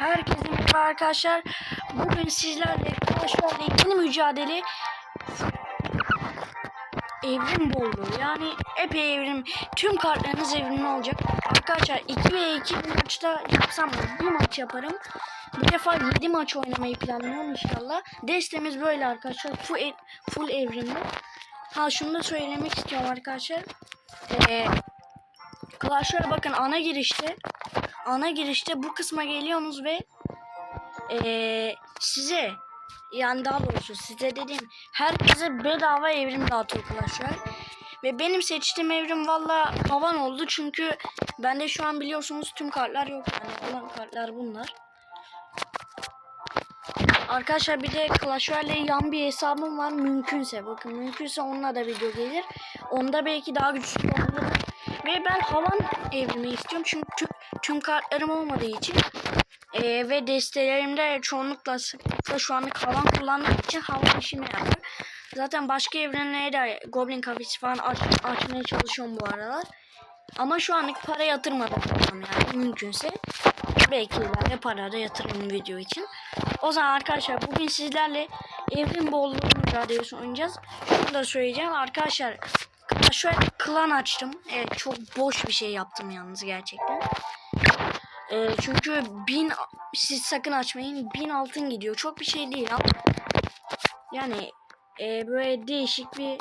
Herkese merhaba arkadaşlar. Bugün sizlerle Clash'larla yeni mücadele evrim bolluğu yani epey evrim tüm kartlarınız evrimli olacak. Arkadaşlar 2 ve 2 bir maçta yapsam bir maç yaparım. Bu defa 7 maç oynamayı planlıyorum inşallah. Destemiz böyle arkadaşlar. Full, ev- full evrimli. Ha şunu da söylemek istiyorum arkadaşlar. Ee, Clash'lara bakın ana girişte ana girişte bu kısma geliyorsunuz ve eee, size yani daha doğrusu size dediğim herkese bedava evrim dağıtıyor Clash'lar. Ve benim seçtiğim evrim valla havan oldu çünkü bende şu an biliyorsunuz tüm kartlar yok yani olan kartlar bunlar. Arkadaşlar bir de Clash Royale'le yan bir hesabım var mümkünse bakın mümkünse onunla da video gelir. Onda belki daha güçlü olabilir. Ve ben havan evrimi istiyorum çünkü tüm, tüm kartlarım olmadığı için Ee, ve destelerimde çoğunlukla sıklıkla şu anlık havan kullandığım için havan işimi yapar. Zaten başka evrenlere de Goblin kafesi falan aç, açmaya çalışıyorum bu aralar. Ama şu anlık para yatırmadım yani mümkünse. Belki ileride para da yatırırım video için. O zaman arkadaşlar bugün sizlerle evrim bolluğu mücadelesi oynayacağız. Şunu da söyleyeceğim arkadaşlar. Şöyle klan açtım. Evet çok boş bir şey yaptım yalnız gerçekten. Ee, çünkü bin siz sakın açmayın. Bin altın gidiyor. Çok bir şey değil ama yani e, böyle değişik bir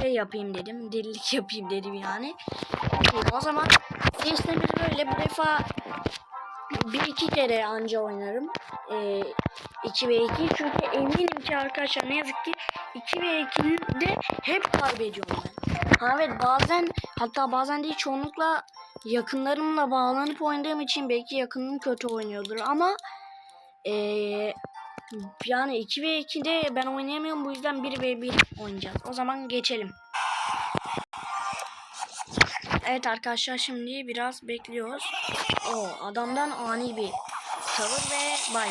şey yapayım dedim. Delilik yapayım dedim yani. Okey, o zaman destemiz böyle bu defa bir iki kere anca oynarım. Ee, 2 ve 2 çünkü eminim ki arkadaşlar ne yazık ki 2 ve 2'de hep kaybediyorum ben. Ha evet bazen hatta bazen değil çoğunlukla yakınlarımla bağlanıp oynadığım için belki yakınım kötü oynuyordur ama ee, yani 2 ve 2'de ben oynayamıyorum bu yüzden 1 ve 1 oynayacağız. O zaman geçelim. Evet arkadaşlar şimdi biraz bekliyoruz. O adamdan ani bir tavır ve bay.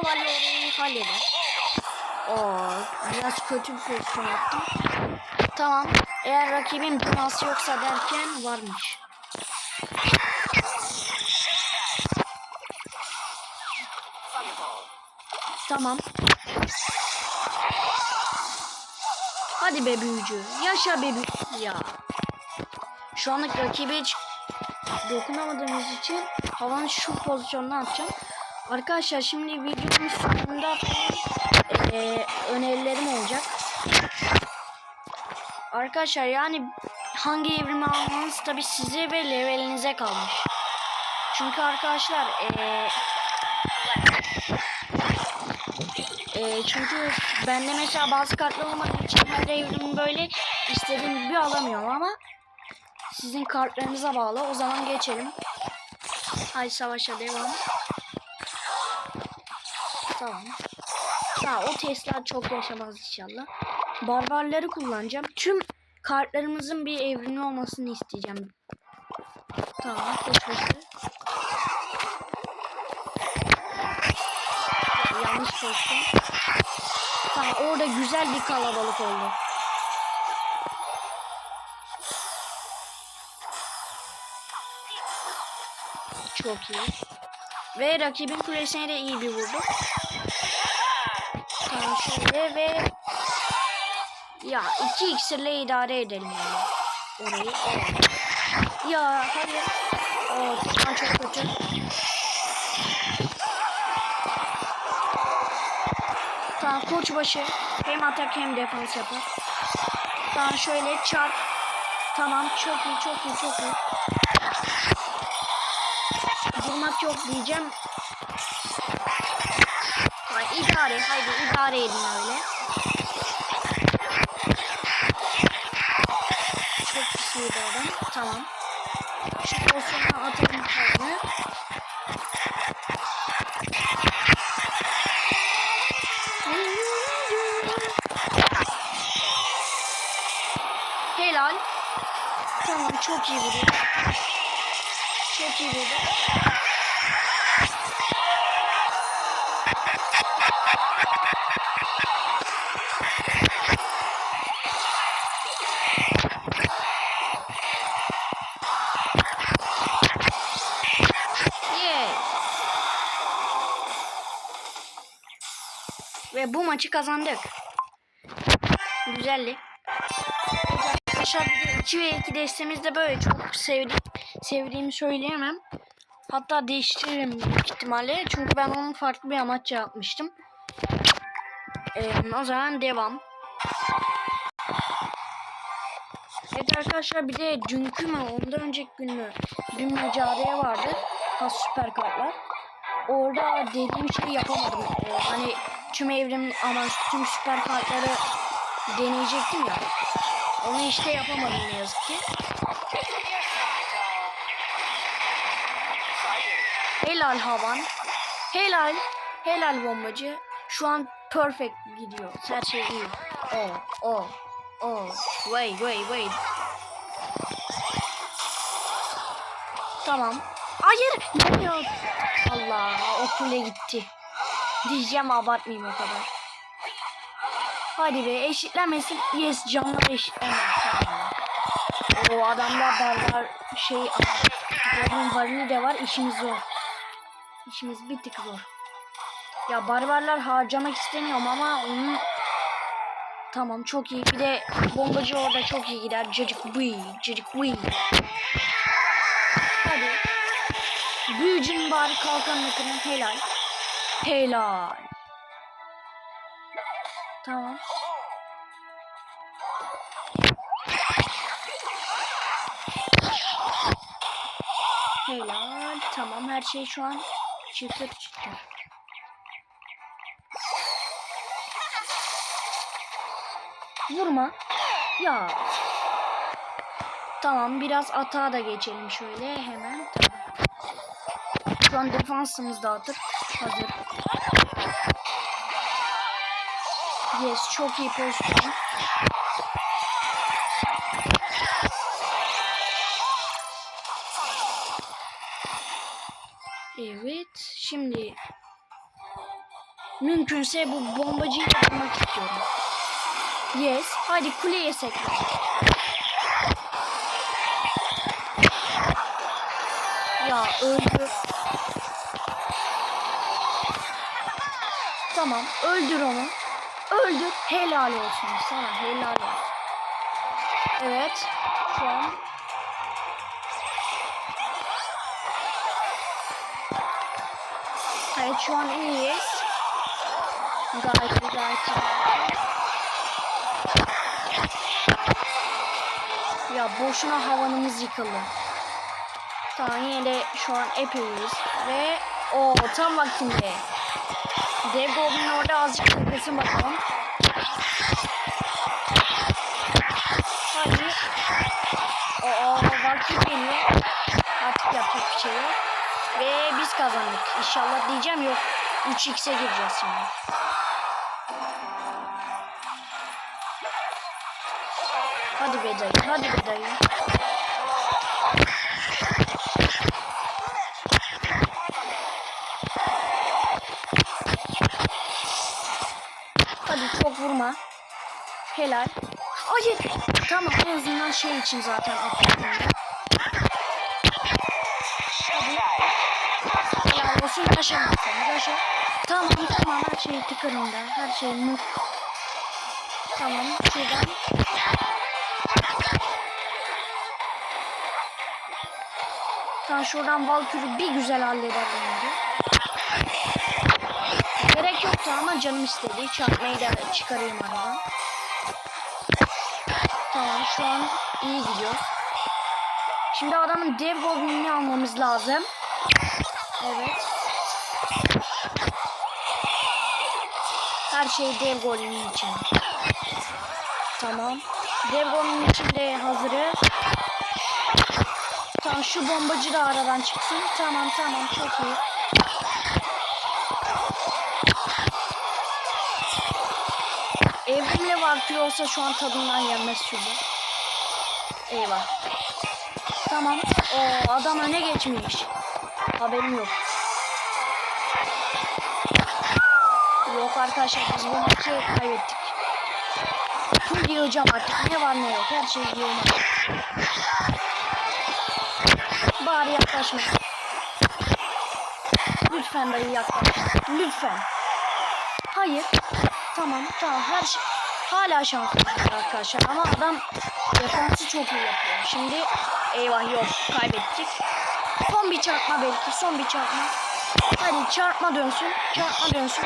Şövalyeyi halleder. Oo, biraz kötü bir pozisyon yaptım. Tamam. Eğer rakibim teması yoksa derken varmış. Tamam. Hadi be büyücü. Yaşa be büyücü. Ya. Şu anlık rakibe hiç dokunamadığımız için havanın şu pozisyonuna atacağım. Arkadaşlar şimdi videonun sonunda eee, önerilerim olacak. Arkadaşlar yani hangi evrimi almanız tabi size ve levelinize kalmış. Çünkü arkadaşlar eee eee, çünkü bende mesela bazı kartlar olmadığı için her evrimi böyle istediğim gibi alamıyorum ama sizin kartlarınıza bağlı. O zaman geçelim. Hay savaşa devam. Tamam. Ha, o testler çok yaşamaz inşallah. Barbarları kullanacağım. Tüm kartlarımızın bir evrimi olmasını isteyeceğim. Tamam. Ya, yanlış koştum. Tamam, orada güzel bir kalabalık oldu. Çok iyi. Ve rakibin kulesine de iyi bir vurdu. Tamam şöyle ve ya iki iksirle idare edelim yani. Orayı. Ya hadi. Oh, tamam çok kötü. Tamam koçbaşı hem atak hem defans yapar. Tamam şöyle çarp. Tamam çok iyi çok iyi çok iyi. Durmak yok diyeceğim. Ay, idare haydi idare edin öyle. Çok pis adam. Tamam. Şu pozisyona atalım kayını. Helal. Tamam çok iyi vuruyor. Çok iyi vuruyor. Maçı kazandık. Güzeldi. Arkadaşlar bir de 2 ve 2 destemiz de böyle çok sevdiğim, sevdiğimi söyleyemem. Hatta değiştiririm büyük ihtimalle. Çünkü ben onun farklı bir amaçla yapmıştım. Ee, o zaman devam. Evet arkadaşlar bir de dünkü mü ondan önceki gün mü dün mücadele vardı. Ha süper kartlar. Orada dediğim şeyi yapamadım. Ee, hani tüm evrim ama tüm süper kartları deneyecektim ya. Onu işte yapamadım ne yazık ki. Helal havan. Helal. Helal bombacı. Şu an perfect gidiyor. Her şey iyi. Oh, oh, oh. Wait, wait, wait. Tamam. Hayır. Yanıyor. Allah o kule gitti. Diyeceğim abartmayayım o kadar. Hadi be eşitlemesin. Yes canlar eşitlemez. O adamda barbar şey Goblin varili de var işimiz zor. İşimiz bir tık zor. Ya barbarlar harcamak istemiyorum ama onun Tamam çok iyi. Bir de bombacı orada çok iyi gider. Cacık bıy, cacık bıy. Hadi. Büyücün bari kalkanını kırın. Helal. Helal. Tamam. Helal. Tamam her şey şu an çıtır çıtır. Vurma. Ya. Tamam biraz atağa da geçelim şöyle hemen. Tamam. Şu an defansımız da hazır. Yes çok iyi pozisyon. Evet şimdi mümkünse bu bombacıyı yapmak istiyorum. Yes. Hadi kuleye sekre. Ya öldü. Tamam öldür onu. Helal olsun sana helal olsun. Evet. Şu an Evet şu an iyiyiz. Gayet iyi, gayet iyi. Ya boşuna havanımız yıkıldı. Tamam yine de şu an epey'iz. Ve o tam vaktinde. Dev Goblin orada azıcık beklesin bakalım. Hadi. Vakti geliyor. Artık yapacak bir şey yok. Ve biz kazandık. İnşallah diyeceğim yok. 3x'e gireceğiz şimdi. Hadi be dayı, hadi be dayı. Hadi çok vurma. Helal. Hayır. Tamam en azından şey için zaten atladım. Helal olsun yaşamasın. Yaşa. Tamam tamam her şey tıkırında. Her şey mut. Tamam şuradan. Tamam şuradan Valkür'ü bir güzel halleder bunları. Gerek yoktu ama canım istedi. Çarpmayı da çıkarayım aradan. Tamam şu an iyi gidiyor. Şimdi adamın dev goblinini almamız lazım. Evet. Şey dev goblinin için. Tamam. Dev goblinin için de hazırız. Tamam şu bombacı da aradan çıksın. Tamam tamam çok iyi. Evrimle vampir olsa şu an tadından yenmez şurada. Eyvah. Tamam. O adam öne geçmiş. Haberim yok. Arkadaşlar biz bu maçı kaybettik. Full yığacağım artık. Ne var ne yok. Her şeyi yığacağım. Bari yaklaşma. Lütfen dayı yaklaş. Lütfen. Hayır. Tamam tamam her şey hala şanslıyız arkadaşlar ama adam defansı çok iyi yapıyor. Şimdi eyvah yok kaybettik. Son bir çarpma belki son bir çarpma. Hadi çarpma dönsün çarpma dönsün.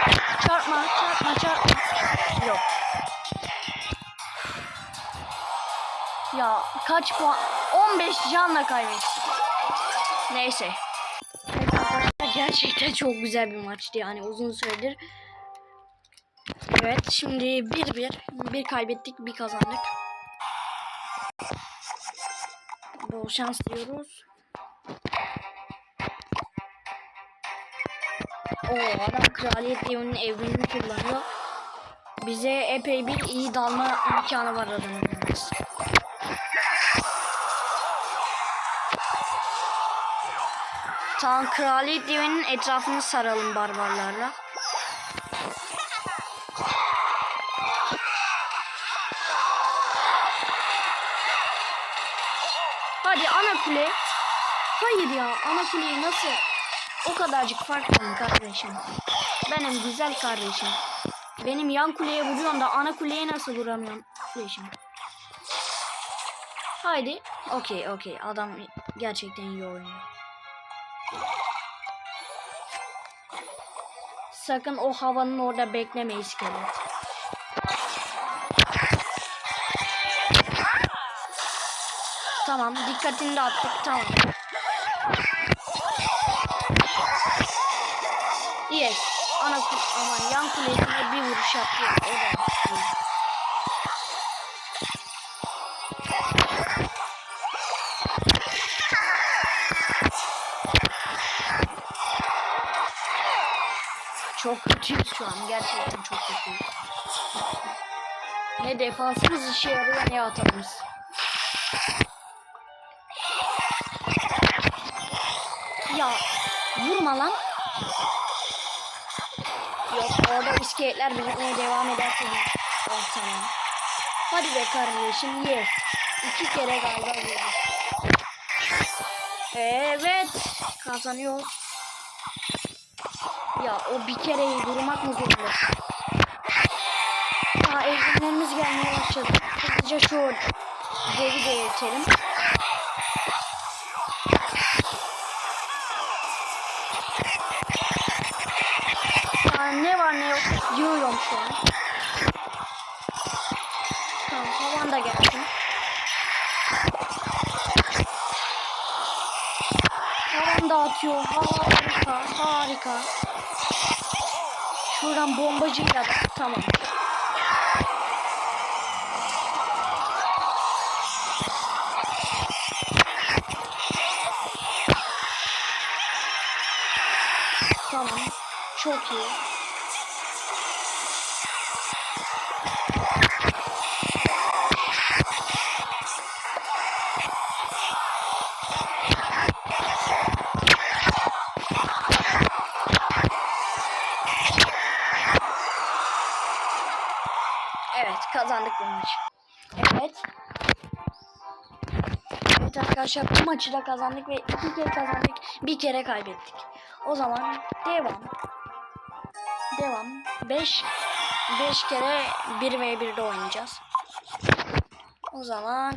Çarpma çarpma çarpma. Yok. Ya kaç puan? 15 canla kaybettik. Neyse. Gerçekten çok güzel bir maçtı yani uzun süredir. Evet şimdi bir bir bir kaybettik bir kazandık. Bol şans diyoruz. O adam kraliyet devinin evrini kullanıyor. Bize epey bir iyi dalma imkanı var adamın. Tamam kraliyet devinin etrafını saralım barbarlarla. Hadi ana kule. Hayır ya ana kuleyi nasıl? O kadarcık fark mı kardeşim? Benim güzel kardeşim. Benim yan kuleye vuruyorsun da ana kuleye nasıl vuramıyorum kardeşim? Haydi. Okey okey. Adam gerçekten iyi oynuyor. Sakın o havanın orada bekleme iskelet. Tamam dikkatini de attık tamam. Ana kul aman yan kulesine bir vuruş yaptı. Da. iyi. Çok kötüyüz şu an. Gerçekten çok kötüyüz. Ne defansımız işe yarıyor ne atamız. Ya vurma lan. Yok orada iskeletler birikmeye devam ederse biz... Oh tamam. Hadi be kardeşim yes. İki kere galiba. Evet. Kazanıyoruz. Ya o bir kereyi vurmak mı zorunda? Aa evrenlerimiz gelmeye başladı. Hızlıca şu devi de eritelim. Ne var ne yok yığıyorum şu an. Tamam havan da gelsin. Havan da atıyor. Harika harika. Şuradan bombacıyla da tamam. Tamam. Çok iyi. Maçı. Evet. Evet arkadaşlar bu maçı da kazandık ve iki kere kazandık. Bir kere kaybettik. O zaman devam. Devam. 5 5 kere 1 ve 1'de oynayacağız. O zaman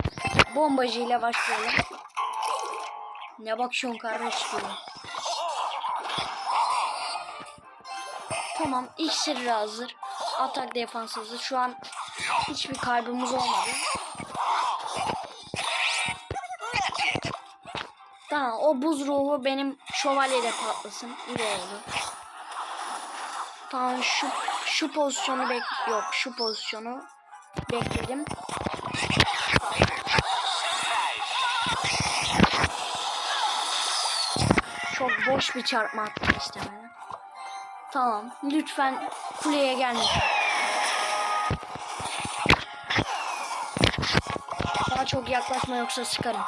bombacı ile başlayalım. Ne bakıyorsun kardeş gibi. Tamam iksir hazır. Atak defans hazır. Şu an hiçbir kaybımız olmadı. Tamam o buz ruhu benim şövalyede patlasın. İyi oldu. Tamam şu şu pozisyonu bek yok şu pozisyonu bekledim. Çok boş bir çarpma attım istemeden. Tamam lütfen kuleye gelme. Çok yaklaşma yoksa sıkarım.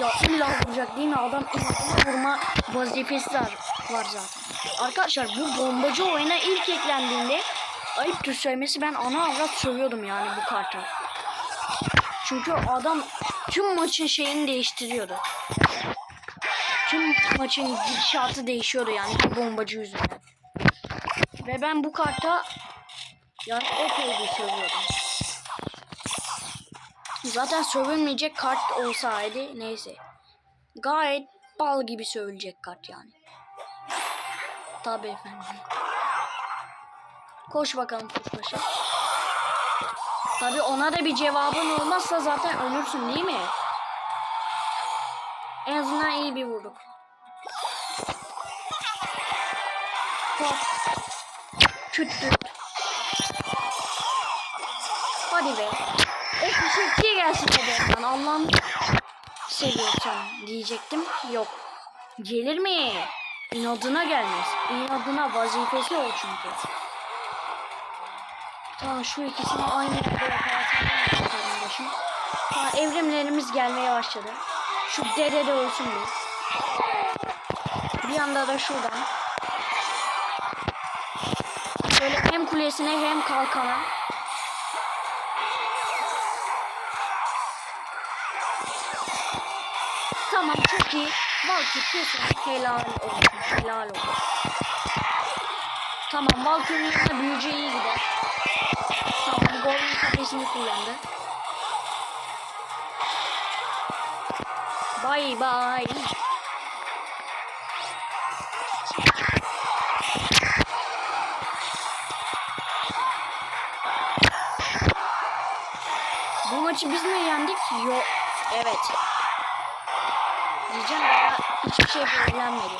Ya illa vuracak değil mi? Adam illa vurma vazifesi var, var zaten. Arkadaşlar bu bombacı oyuna ilk eklendiğinde ayıptır söylemesi ben ana avrat sövüyordum yani bu karta. Çünkü adam tüm maçın şeyini değiştiriyordu. Tüm maçın gidişatı değişiyordu yani bu bombacı yüzünden. Ve ben bu karta yani epey bir sövüyordum. Zaten sövülmeyecek kart olsaydı neyse. Gayet bal gibi sövülecek kart yani. Tabii efendim. Koş bakalım kuşbaşı. Tabii ona da bir cevabın olmazsa zaten ölürsün değil mi? En azından iyi bir vurduk. Hop. Küt küt. Hadi be. Fişekçiye gelsin. Ben Allah'ım seviyorsan diyecektim. Yok. Gelir mi? İnadına gelmez. İnadına vazifesi o çünkü. Tamam şu ikisini aynı yerde yaparsam kardeşim. Tamam evrimlerimiz gelmeye başladı. Şu dede de ölsün bir. Bir anda da şuradan. Böyle hem kulesine hem kalkana. İyi. Valkyrie kesin helal olsun. Helal olsun. Tamam Valkyrie'nin yanına büyücü iyi gider. Tamam Golden kafesini kullandı. Bye bye. Bu maçı biz mi yendik? Yok. Evet. Şey belirlenmedi.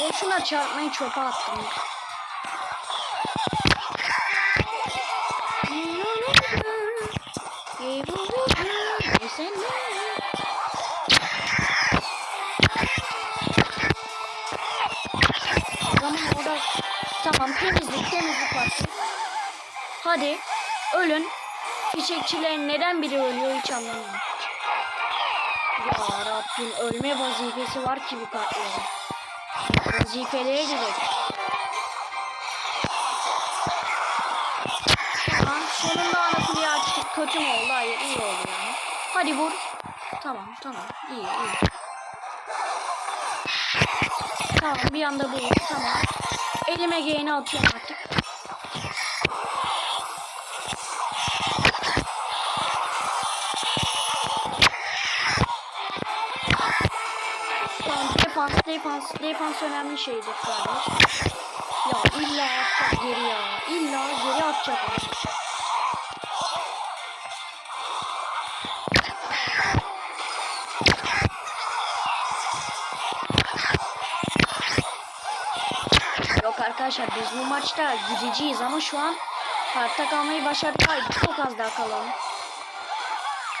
Boşuna çarpmayı çöpe attım. Orada tamam temizlik temizlik var. Hadi ölün. Fişekçilerin neden biri ölüyor hiç anlamıyorum. Ya Rabbim ölme vazifesi var ki bu kartların. Vazifelere gidelim. Tamam sonunda ana kuleyi açtık. Kötü mü oldu? Hayır iyi oldu yani. Hadi vur. Tamam tamam iyi iyi. Tamam bir anda bu tamam. Elime geyini atıyorum artık. Tamam defans defans defans önemli şeydir kardeş. Ya illa atacak geri ya. İlla geri atacak. Arkadaşlar biz bu maçta gideceğiz ama şu an parkta kalmayı başardık. Hayır çok az daha kalalım.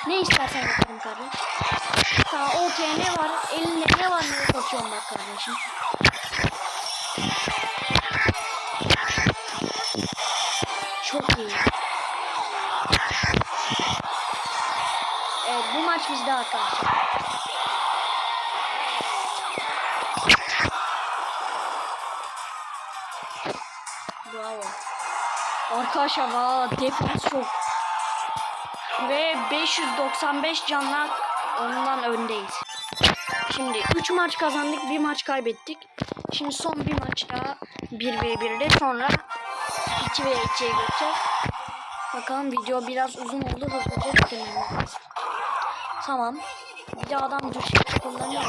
Ne istersen yaparım kardeş. Tamam ortaya ne var? Elinde ne var ne yok atıyorum bak kardeşim. Çok iyi. Evet bu maç bizde arkadaşlar. Arkadaşlar valla defans çok. Ve 595 canla ondan öndeyiz. Şimdi 3 maç kazandık, bir maç kaybettik. Şimdi son bir maç daha 1v1'de sonra 2v2'ye geçeceğiz. Bakalım video biraz uzun oldu hızlıca bitirmemiz. Tamam. Bir de adam düşük kullanıyor.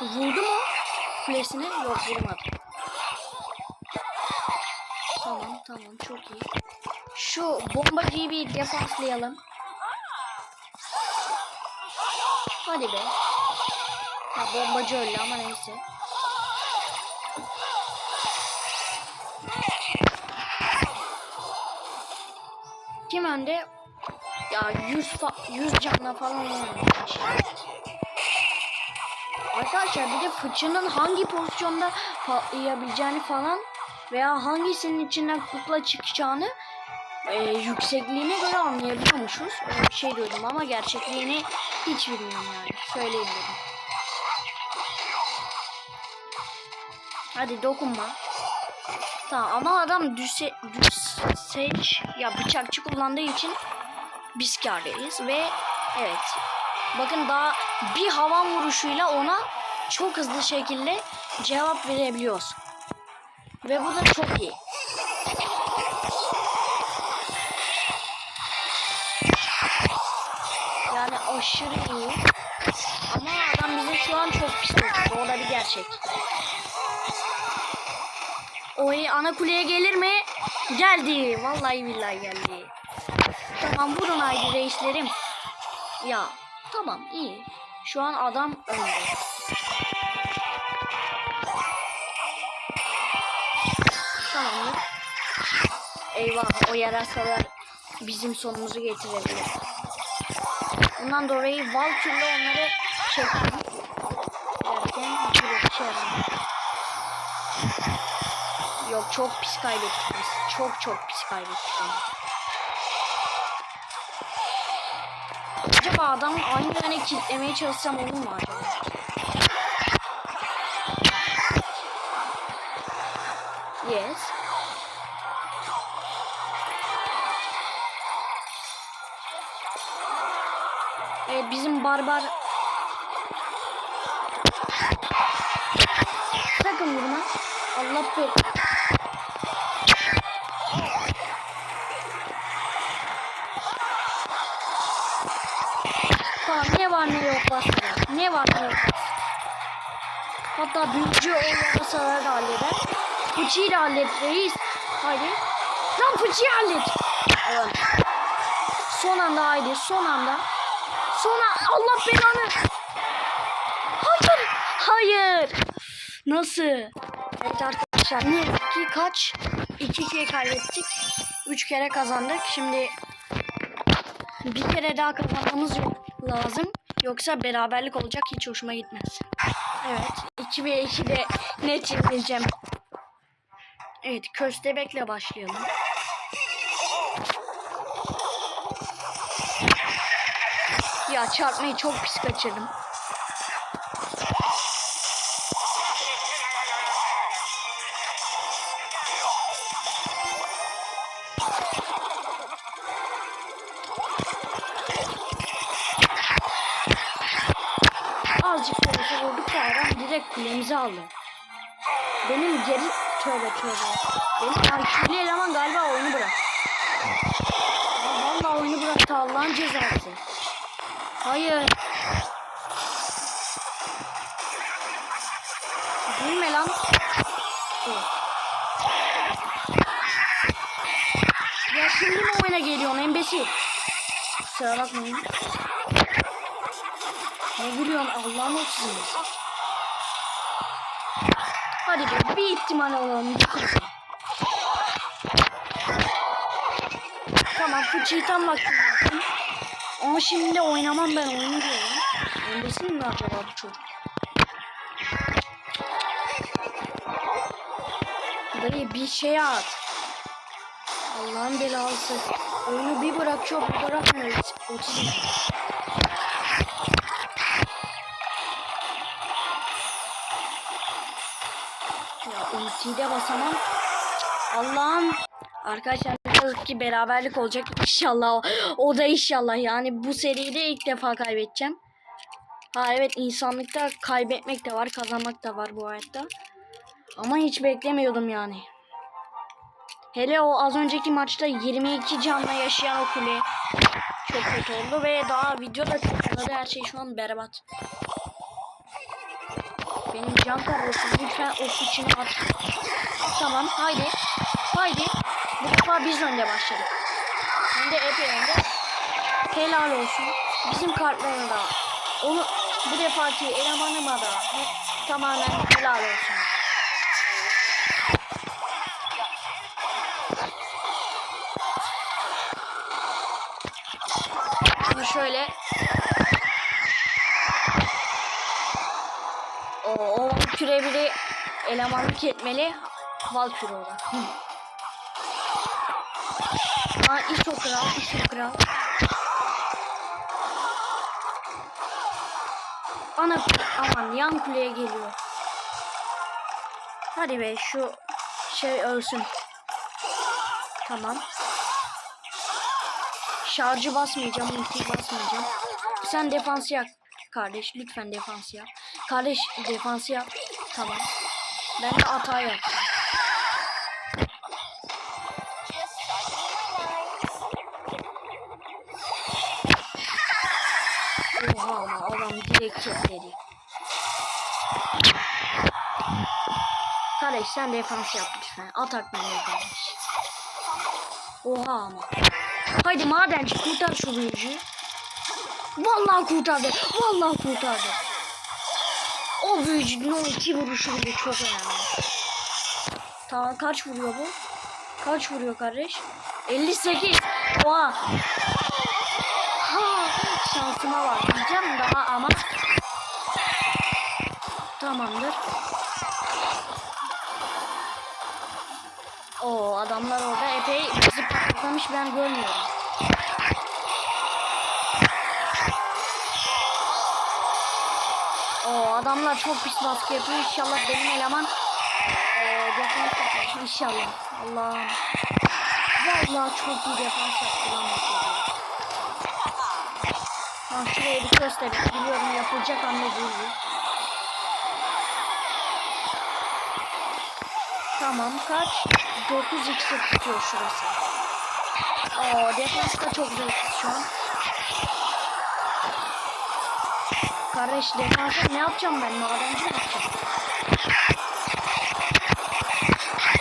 Vurdu mu? Kulesine? Yok vurmadı. Çok iyi. Şu bombacıyı bir defanslayalım. Hadi be. Ha bombacı öldü ama neyse. Kim önde? Ya 100 fa 100 canla falan oynamış. Arkadaşlar bir de fıçının hangi pozisyonda patlayabileceğini falan veya hangisinin içinden kukla çıkacağını e, yüksekliğine göre anlayabiliyormuşuz. Öyle bir şey duydum ama gerçekliğini hiç bilmiyorum yani. Söyleyeyim dedim. Hadi dokunma. Tamam ama adam düse, düseç ya bıçakçı kullandığı için biz kârdayız ve evet. Bakın daha bir hava vuruşuyla ona çok hızlı şekilde cevap verebiliyoruz. Ve bu da çok iyi. Yani aşırı iyi. Ama adam bize şu an çok oynuyor. O da bir gerçek. Oy ana kuleye gelir mi? Geldi. Vallahi billahi geldi. Tamam vurun haydi reislerim. Ya tamam iyi. Şu an adam öldü. Eyvah o yarasalar bizim sonumuzu getirebilir. Bundan dolayı Valkyrie'le onları çektim. Derken bir şey. Yok çok pis kaybettik biz. Çok çok pis kaybettik ama. Acaba adam aynı yöne kilitlemeye çalışsam olur mu acaba? Yes. Barbar Sakın vurma. Allah be. Tamam ne var ne yok bas. Ne var ne yok bas. Hatta büyücü o yarasaları da halleder. Fıçıyı da hallet reis. Haydi. Lan fıçıyı hallet. Evet. Son anda haydi son anda. Son anda. Allah belanı. Hayır. Hayır. Nasıl? Evet arkadaşlar ne yazık ki kaç? İki kere kaybettik. Üç kere kazandık. Şimdi bir kere daha kazanmamız lazım. Yoksa beraberlik olacak hiç hoşuma gitmez. Evet. 2 ve 2 de net yenileceğim. Evet köstebekle başlayalım. Ya çarpmayı çok pis kaçırdım. Azıcık olsa vurduk da adam direkt kulemizi aldı. Benim geri tövbe tövbe. Benim IQ'li eleman galiba oyunu bıraktı. Ya Vallahi oyunu bıraktı Allah'ın cezası. Hayır. Gülme lan. Ya şimdi mi oyuna geliyorsun embesil? Kusura bakmayın. Ne gülüyorsun Allah'ın olsun. Hadi be bir ihtimal alalım. Tamam tam vaktinde yaptım. Ama şimdi oynamam ben oyunu diyorum. Embesil mi acaba bu çocuk? Dayı bir şey at. Allah'ın belası. Oyunu bir bırakıyor bir bırakmıyor. Otizm. Ya ultiyi de basamam. Allah'ım. Arkadaşlar yazık ki beraberlik olacak inşallah. O da inşallah yani bu seriyi de ilk defa kaybedeceğim. Ha evet insanlıkta kaybetmek de var kazanmak da var bu hayatta. Ama hiç beklemiyordum yani. Hele o az önceki maçta 22 canla yaşayan o kule çok kötü oldu ve daha video da çok uzadı. Her şey şu an berbat. Benim can kardeşim lütfen o fıçını at. Tamam haydi. Haydi. Bu defa biz önde başladık. Hem de epey önde. Helal olsun. Bizim kartlarına da. Onu bu defaki elemanıma da hep tamamen helal olsun. Şimdi şöyle o, o küre biri elemanlık etmeli Valkyrie olarak. Hı. Aa iş o kral, iş o kral. Ana aman yan kuleye geliyor. Hadi be şu şey ölsün. Tamam. Şarjı basmayacağım, ultiyi basmayacağım. Sen defansı yap kardeş. Lütfen defansı yap. Kardeş defansı yap. Tamam. Ben de hata yapacağım. Kilitledi. Kardeş sen defans yap lütfen. Atak beni kardeş. Oha ama. Haydi madenci kurtar şu büyücüyü. Vallahi kurtardı. Vallahi kurtardı. O büyücünün o iki vuruşu bile çok önemli. Tamam kaç vuruyor bu? Kaç vuruyor kardeş? 58. Oha. Şansıma var diyeceğim daha ama tamamdır. O adamlar orada epey bizi patlamış ben görmüyorum. O adamlar çok pis baskı yapıyor. İnşallah benim eleman eee defans yapar. İnşallah. Allah'ım. Vallahi çok iyi defans yaptı Ha şuraya bir göstereyim. Biliyorum yapılacak hamle değil. Tamam kaç? 9 x'e tutuyor şurası. Oo defans da çok zevksiz şu an. Kardeş defansa ne yapacağım ben? Madenci yapacağım?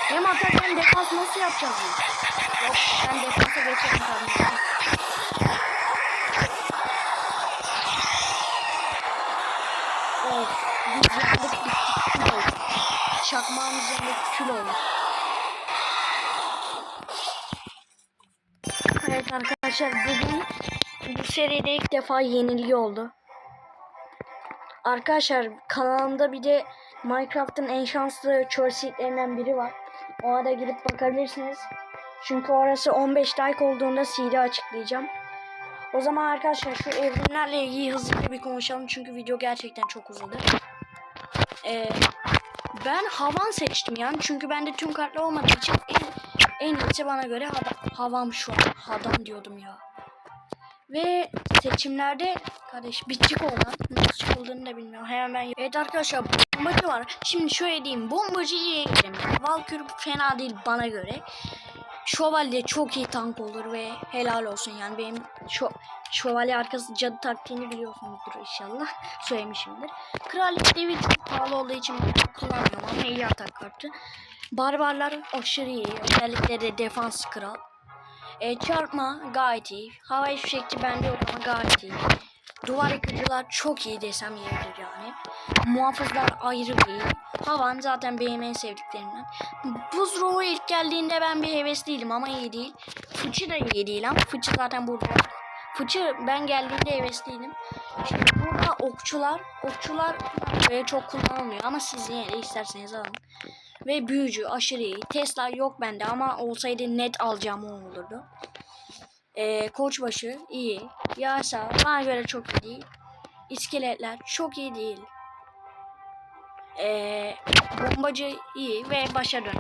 Hem atak hem defans nasıl yapacağız biz? Yok ben defansa geçerim kardeşim. Çakmağımız yandık kül oldu. Evet arkadaşlar bugün bu seride ilk defa yenilgi oldu. Arkadaşlar kanalımda bir de Minecraft'ın en şanslı çöl biri var. Ona da girip bakabilirsiniz. Çünkü orası 15 like olduğunda CD açıklayacağım. O zaman arkadaşlar şu evrimlerle ilgili hızlıca bir konuşalım. Çünkü video gerçekten çok uzadı. Ee, ben havan seçtim yani. Çünkü bende tüm kartlar olmadığı için en, en iyisi bana göre hava, havam şu an. Hadan diyordum ya. Ve seçimlerde kardeş bitçik olan nasıl çıkıldığını da bilmiyorum. Hemen ben Evet arkadaşlar bombacı var. Şimdi şöyle diyeyim. Bombacı iyi ekledim. Valkür fena değil bana göre. Şövalye çok iyi tank olur ve helal olsun yani benim şu şövalye arkası cadı taktiğini biliyorsunuzdur inşallah söylemişimdir. Kraliyet devi çok pahalı olduğu için kullanmıyorum ama iyi atak kartı. Barbarlar aşırı iyi özellikle de defans kral. E, çarpma gayet iyi. Hava fişekçi bende yok ama gayet iyi. Duvar yıkıcılar çok iyi desem yeridir yani. Muhafızlar ayrı bir iyi. Havan zaten benim en sevdiklerimden. Buz ruhu ilk geldiğinde ben bir hevesliydim ama iyi değil. Fıçı da iyi değil ama fıçı zaten burada. Fıçı ben geldiğinde hevesliydim. Şimdi burada okçular, okçular böyle çok kullanılmıyor ama siz yine de isterseniz alın. Ve büyücü aşırı iyi. Tesla yok bende ama olsaydı net alacağım o olurdu. Ee, koçbaşı iyi. Yasa bana göre çok iyi değil. İskeletler çok iyi değil. Ee, bombacı iyi ve başa dön.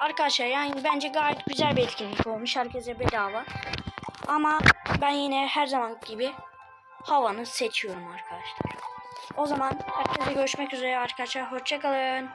Arkadaşlar yani bence gayet güzel bir etkinlik olmuş. Herkese bedava. Ama ben yine her zaman gibi havanı seçiyorum arkadaşlar. O zaman herkese görüşmek üzere arkadaşlar. Hoşçakalın.